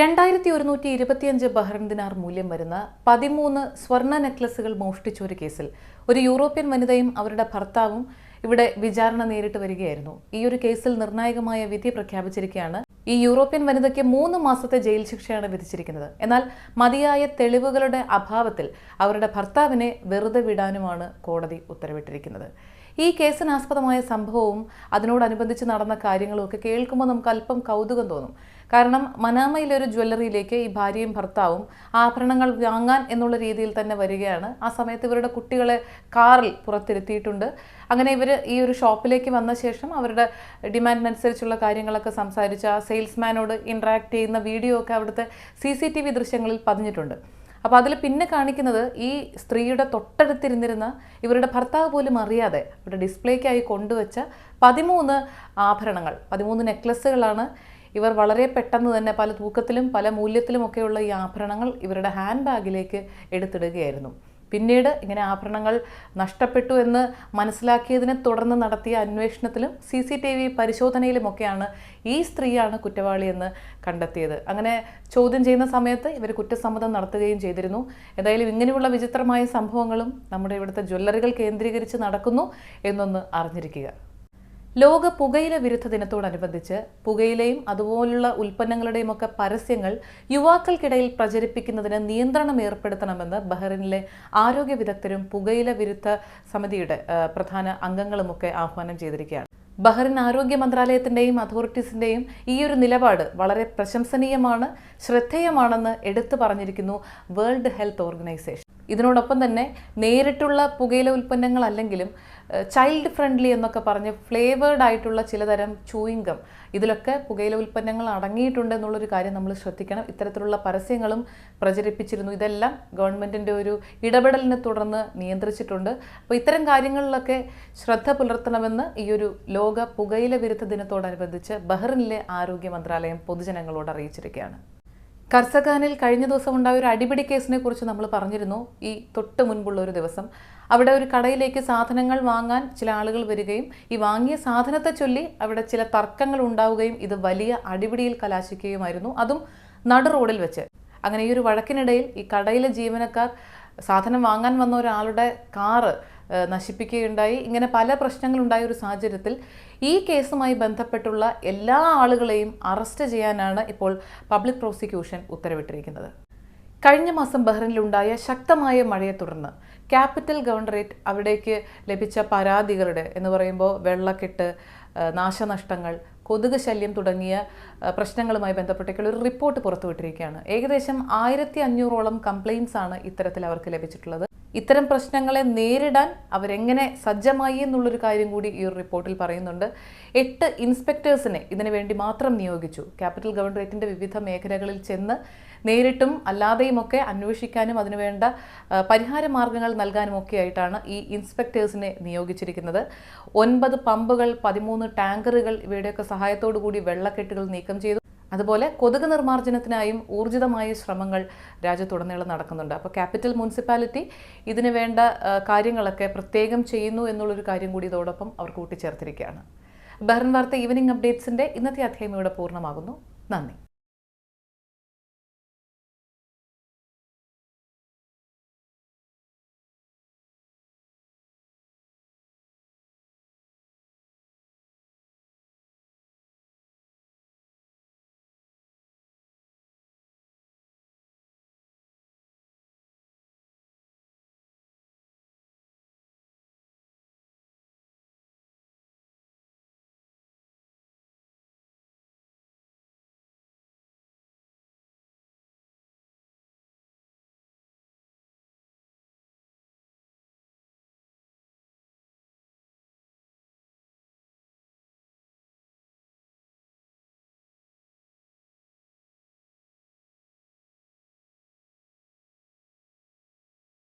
രണ്ടായിരത്തി ഒരുന്നൂറ്റി ഇരുപത്തിയഞ്ച് ബഹ്റൻ ദിനാർ മൂല്യം വരുന്ന പതിമൂന്ന് സ്വർണ നെക്ലസുകൾ മോഷ്ടിച്ച ഒരു കേസിൽ ഒരു യൂറോപ്യൻ വനിതയും അവരുടെ ഭർത്താവും ഇവിടെ വിചാരണ നേരിട്ട് വരികയായിരുന്നു. ഈ ഒരു കേസിൽ നിർണായകമായ വിധി പ്രഖ്യാപിച്ചിരിക്കുകയാണ് ഈ യൂറോപ്യൻ വനിതയ്ക്ക് മൂന്ന് മാസത്തെ ജയിൽ ശിക്ഷയാണ് വിധിച്ചിരിക്കുന്നത്. എന്നാൽ മതിയായ തെളിവുകളുടെ അഭാവത്തിൽ അവരുടെ ഭർത്താവിനെ വെറുതെ വിടാനുമാണ് കോടതി ഉത്തരവിട്ടിരിക്കുന്നത്. ഈ കേസിനാസ്പദമായ സംഭവവും അതിനോടനുബന്ധിച്ച് നടന്ന കാര്യങ്ങളും ഒക്കെ കേൾക്കുമ്പോൾ നമുക്ക് അല്പം കൗതുകം തോന്നും. കാരണം മനാമയിലെ ഒരു ജ്വല്ലറിയിലേക്ക് ഈ ഭാര്യയും ഭർത്താവും ആഭരണങ്ങൾ വാങ്ങാൻ എന്നുള്ള രീതിയിൽ തന്നെ വരികയാണ്. ആ സമയത്ത് ഇവരുടെ കുട്ടികളെ കാറിൽ പുറത്തിരുത്തിയിട്ടുണ്ട്. അങ്ങനെ ഇവർ ഈ ഒരു ഷോപ്പിലേക്ക് വന്ന ശേഷം അവരുടെ ഡിമാൻഡിനനുസരിച്ചുള്ള കാര്യങ്ങളൊക്കെ സംസാരിച്ച് ആ സെയിൽസ്മാനോട് ഇൻട്രാക്ട് ചെയ്യുന്ന വീഡിയോ ഒക്കെ അവിടുത്തെ സി ദൃശ്യങ്ങളിൽ പതിഞ്ഞിട്ടുണ്ട്. അപ്പോൾ അതിൽ പിന്നെ കാണിക്കുന്നത് ഈ സ്ത്രീയുടെ തൊട്ടടുത്തിരുന്നിരുന്ന ഇവരുടെ ഭർത്താവ് പോലും അറിയാതെ ഇവിടെ ഡിസ്പ്ലേക്കായി കൊണ്ടുവച്ച പതിമൂന്ന് ആഭരണങ്ങൾ പതിമൂന്ന് നെക്ലസ്സുകളാണ് ഇവർ വളരെ പെട്ടെന്ന് തന്നെ പല തൂക്കത്തിലും പല മൂല്യത്തിലുമൊക്കെയുള്ള ഈ ആഭരണങ്ങൾ ഇവരുടെ ഹാൻഡ് ബാഗിലേക്ക് എടുത്തിടുകയായിരുന്നു. പിന്നീട് ഇങ്ങനെ ആഭരണങ്ങൾ നഷ്ടപ്പെട്ടു എന്ന് മനസ്സിലാക്കിയതിനെ തുടർന്ന് നടത്തിയ അന്വേഷണത്തിലും സി സി ടി വി പരിശോധനയിലുമൊക്കെയാണ് ഈ സ്ത്രീയാണ് കുറ്റവാളിയെന്ന് കണ്ടെത്തിയത്. അങ്ങനെ ചോദ്യം ചെയ്യുന്ന സമയത്ത് ഇവർ കുറ്റസമ്മതം നടത്തുകയും ചെയ്തിരുന്നു. ഏതായാലും ഇങ്ങനെയുള്ള വിചിത്രമായ സംഭവങ്ങളും നമ്മുടെ ഇവിടുത്തെ ജ്വല്ലറികൾ കേന്ദ്രീകരിച്ച് നടക്കുന്നു എന്നൊന്ന് അറിഞ്ഞിരിക്കുക. ലോക പുകയില വിരുദ്ധ ദിനത്തോടനുബന്ധിച്ച് പുകയിലയും അതുപോലുള്ള ഉൽപ്പന്നങ്ങളുടെയും ഒക്കെ പരസ്യങ്ങൾ യുവാക്കൾക്കിടയിൽ പ്രചരിപ്പിക്കുന്നതിന് നിയന്ത്രണം ഏർപ്പെടുത്തണമെന്ന് ബഹ്റിനിലെ ആരോഗ്യ വിദഗ്ധരും പുകയില വിരുദ്ധ സമിതിയുടെ പ്രധാന അംഗങ്ങളുമൊക്കെ ആഹ്വാനം ചെയ്തിരിക്കുകയാണ്. ബഹ്റിൻ ആരോഗ്യ മന്ത്രാലയത്തിന്റെയും അതോറിറ്റീസിന്റെയും ഈ ഒരു നിലപാട് വളരെ പ്രശംസനീയമാണ് ശ്രദ്ധേയമാണെന്ന് എടുത്തു പറഞ്ഞിരിക്കുന്നു വേൾഡ് ഹെൽത്ത് ഓർഗനൈസേഷൻ. ഇതിനോടൊപ്പം തന്നെ നേരിട്ടുള്ള പുകയില ഉൽപ്പന്നങ്ങൾ അല്ലെങ്കിലും ചൈൽഡ് ഫ്രണ്ട്ലി എന്നൊക്കെ പറഞ്ഞ് ഫ്ലേവേർഡ് ആയിട്ടുള്ള ചിലതരം ചൂയിങ്കം ഇതിലൊക്കെ പുകയില ഉൽപ്പന്നങ്ങൾ അടങ്ങിയിട്ടുണ്ട് എന്നുള്ളൊരു കാര്യം നമ്മൾ ശ്രദ്ധിക്കണം. ഇത്തരത്തിലുള്ള പരസ്യങ്ങളും പ്രചരിപ്പിച്ചിരുന്നു. ഇതെല്ലാം ഗവൺമെന്റിന്റെ ഒരു ഇടപെടലിനെ തുടർന്ന് നിയന്ത്രിച്ചിട്ടുണ്ട്. അപ്പോൾ ഇത്തരം കാര്യങ്ങളിലൊക്കെ ശ്രദ്ധ പുലർത്തണമെന്ന് ഈ ഒരു ലോക പുകയില വിരുദ്ധ ദിനത്തോടനുബന്ധിച്ച് ബഹ്റിനിലെ ആരോഗ്യ മന്ത്രാലയം പൊതുജനങ്ങളോട് അറിയിച്ചിരിക്കുകയാണ്. കർസഖാനിൽ കഴിഞ്ഞ ദിവസം ഉണ്ടായ ഒരു അടിപിടി കേസിനെ കുറിച്ച് നമ്മൾ പറഞ്ഞിരുന്നു. ഈ തൊട്ട് മുൻപുള്ള ഒരു ദിവസം. അവിടെ ഒരു കടയിലേക്ക് സാധനങ്ങൾ വാങ്ങാൻ ചില ആളുകൾ വരികയും ഈ വാങ്ങിയ സാധനത്തെ ചൊല്ലി അവിടെ ചില തർക്കങ്ങൾ ഉണ്ടാവുകയും ഇത് വലിയ അടിപിടിയിൽ കലാശിക്കുകയുമായിരുന്നു. അതും നടു റോഡിൽ വെച്ച്. അങ്ങനെ ഈ ഒരു വഴക്കിനിടയിൽ ഈ കടയിലെ ജീവനക്കാർ സാധനം വാങ്ങാൻ വന്ന ഒരാളുടെ കാറ് നശിപ്പിക്കുകയുണ്ടായി. ഇങ്ങനെ പല പ്രശ്നങ്ങളുണ്ടായ ഒരു സാഹചര്യത്തിൽ ഈ കേസുമായി ബന്ധപ്പെട്ടുള്ള എല്ലാ ആളുകളെയും അറസ്റ്റ് ചെയ്യാനാണ് ഇപ്പോൾ പബ്ലിക് പ്രോസിക്യൂഷൻ ഉത്തരവിട്ടിരിക്കുന്നത്. കഴിഞ്ഞ മാസം ബഹ്റിനിലുണ്ടായ ശക്തമായ മഴയെ തുടർന്ന് ക്യാപിറ്റൽ ഗവർണറേറ്റ് അവിടേക്ക് ലഭിച്ച പരാതികളുടെ എന്ന് പറയുമ്പോൾ വെള്ളക്കെട്ട് നാശനഷ്ടങ്ങൾ കൊതുക് ശല്യം തുടങ്ങിയ പ്രശ്നങ്ങളുമായി ബന്ധപ്പെട്ടൊക്കെയുള്ള ഒരു റിപ്പോർട്ട് പുറത്തുവിട്ടിരിക്കുകയാണ്. ഏകദേശം ആയിരത്തി അഞ്ഞൂറോളം കംപ്ലയിൻസ് ആണ് ഇത്തരത്തിൽ അവർക്ക് ലഭിച്ചിട്ടുള്ളത്. ഇത്തരം പ്രശ്നങ്ങളെ നേരിടാൻ അവരെങ്ങനെ സജ്ജമായി എന്നുള്ളൊരു കാര്യം കൂടി ഈ ഒരു റിപ്പോർട്ടിൽ പറയുന്നുണ്ട്. എട്ട് ഇൻസ്പെക്ടേഴ്സിനെ ഇതിനു വേണ്ടി മാത്രം നിയോഗിച്ചു. ക്യാപിറ്റൽ ഗവൺറേറ്റിന്റെ വിവിധ മേഖലകളിൽ ചെന്ന് നേരിട്ടും അല്ലാതെയുമൊക്കെ അന്വേഷിക്കാനും അതിനുവേണ്ട പരിഹാര മാർഗങ്ങൾ നൽകാനും ഒക്കെ ആയിട്ടാണ് ഈ ഇൻസ്പെക്ടേഴ്സിനെ നിയോഗിച്ചിരിക്കുന്നത്. ഒൻപത് പമ്പുകൾ പതിമൂന്ന് ടാങ്കറുകൾ ഇവയുടെയൊക്കെ സഹായത്തോടു കൂടി വെള്ളക്കെട്ടുകൾ നീക്കം ചെയ്തു. അതുപോലെ കൊതുക് നിർമ്മാർജനത്തിനായും ഊർജിതമായ ശ്രമങ്ങൾ രാജ്യത്തുടനീളം നടക്കുന്നുണ്ട്. അപ്പോൾ ക്യാപിറ്റൽ മുനിസിപ്പാലിറ്റി ഇതിന് വേണ്ട കാര്യങ്ങളൊക്കെ പ്രത്യേകം ചെയ്യുന്നു എന്നുള്ളൊരു കാര്യം കൂടി ഇതോടൊപ്പം അവർ കൂട്ടിച്ചേർത്തിരിക്കുകയാണ്. ബഹ്റിൻ വാർത്ത ഈവനിംഗ് അപ്ഡേറ്റ്സിന്റെ ഇന്നത്തെ അധ്യായം ഇവിടെ പൂർണമാകുന്നു. നന്ദി.